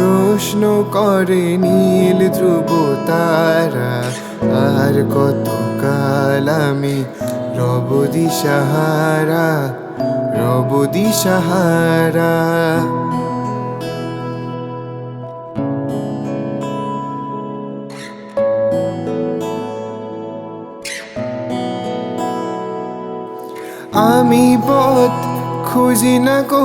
প্রশ্ন করে নীল ধ্রুব তারা, আর কত কাল আমি রব দিশাহারা রব দিশাহারা আমি পথ খুঁজি না কো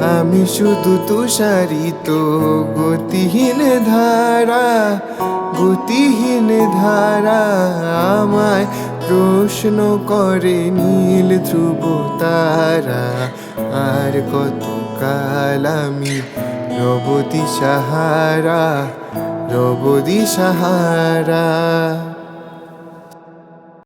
আমি শুধু তুষারিত গতিহীন ধারা গতিহীন ধারা আমায় প্রশ্ন করে নীল ধ্রুব তারা, আর কত কাল আমি রবতী সাহারা রবদি সাহারা।